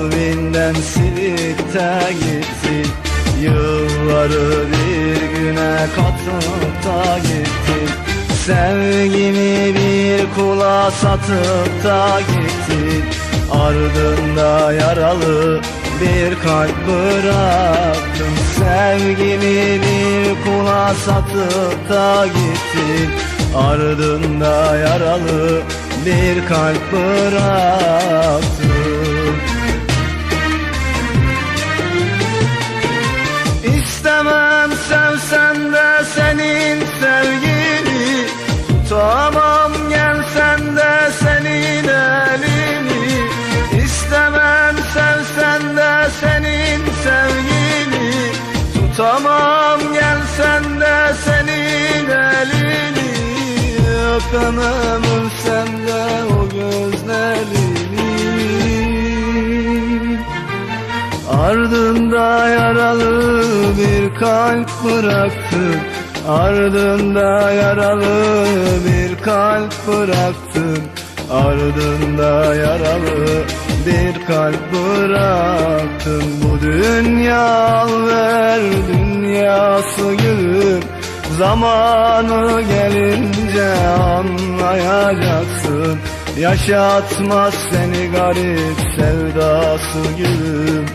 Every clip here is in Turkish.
kalbinden silip de gittin Yılları bir güne katıp da gittin Sevgimi bir kula satıp da gittin Ardında yaralı bir kalp bıraktın Sevgimi bir kula satıp da gittin Ardında yaralı bir kalp bıraktın Öpemem ölsem de o gözlerini. Ardında yaralı bir kalp bıraktın Ardında yaralı bir kalp bıraktın Ardında yaralı bir kalp bıraktın Bu dünya ver dünyası gülüm Zamanı gelince anlayacaksın. Yaşatmaz seni garip sevdası gülüm.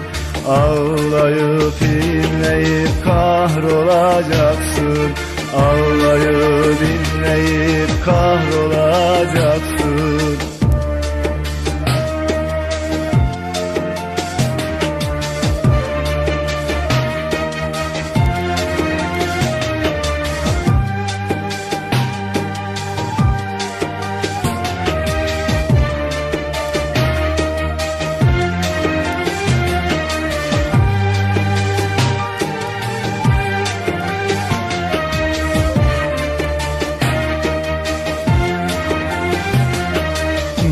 Ağlayıp inleyip kahrolacaksın. Ağlayıp inleyip kahrolacaksın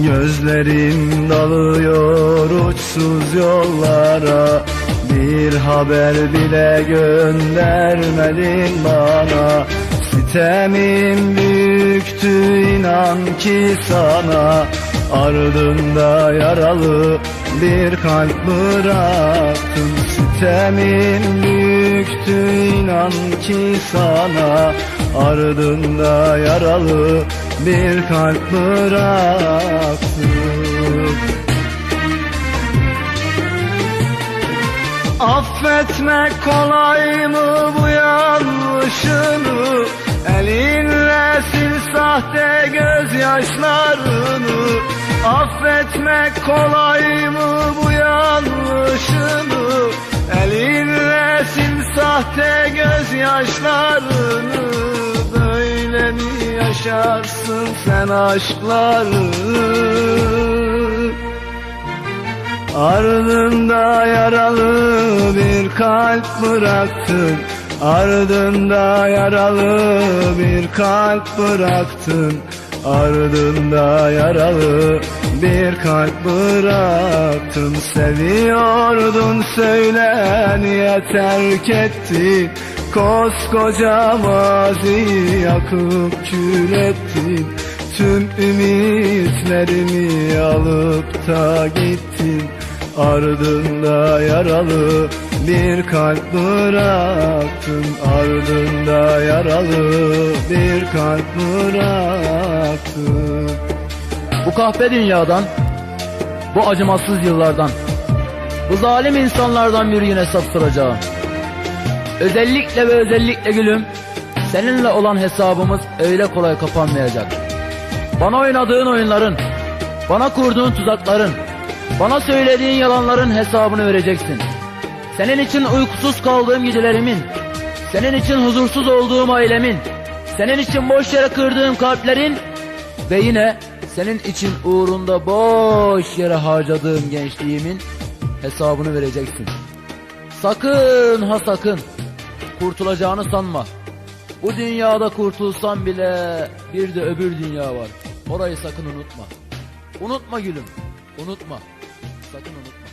Gözlerim dalıyor uçsuz yollara. Bir haber bile göndermedin bana. Sitemim büyüktü inan ki sana. Ardında yaralı bir kalp bıraktım. Sitemim büyüktü inan ki sana Ardında yaralı bir kalp bıraktım Affetmek kolay mı bu yanlışını? Elinle sil sahte gözyaşlarını. Affetmek kolay mı bu yanlışını? Elinle sil sahte gözyaşlarını yaşarsın sen aşkları. Ardında yaralı bir kalp bıraktın. Ardında yaralı bir kalp bıraktın. Ardında yaralı bir kalp bıraktın. Seviyordun söyle niye terk ettin Koskoca maziyi yakıp kül ettin. Tüm ümitlerimi alıp da gittin. Ardında yaralı bir kalp bıraktın. Ardında yaralı bir kalp bıraktın. Bu kahpe dünyadan, bu acımasız yıllardan, bu zalim insanlardan bir gün hesap. Özellikle ve özellikle gülüm, seninle olan hesabımız öyle kolay kapanmayacak. Bana oynadığın oyunların, bana kurduğun tuzakların, bana söylediğin yalanların hesabını vereceksin. Senin için uykusuz kaldığım gecelerimin, senin için huzursuz olduğum ailemin, senin için boş yere kırdığım kalplerin ve yine senin için uğrunda boş yere harcadığım gençliğimin hesabını vereceksin. Sakın ha sakın kurtulacağını sanma. Bu dünyada kurtulsan bile bir de öbür dünya var. Orayı sakın unutma. Unutma gülüm. Unutma. Sakın unutma.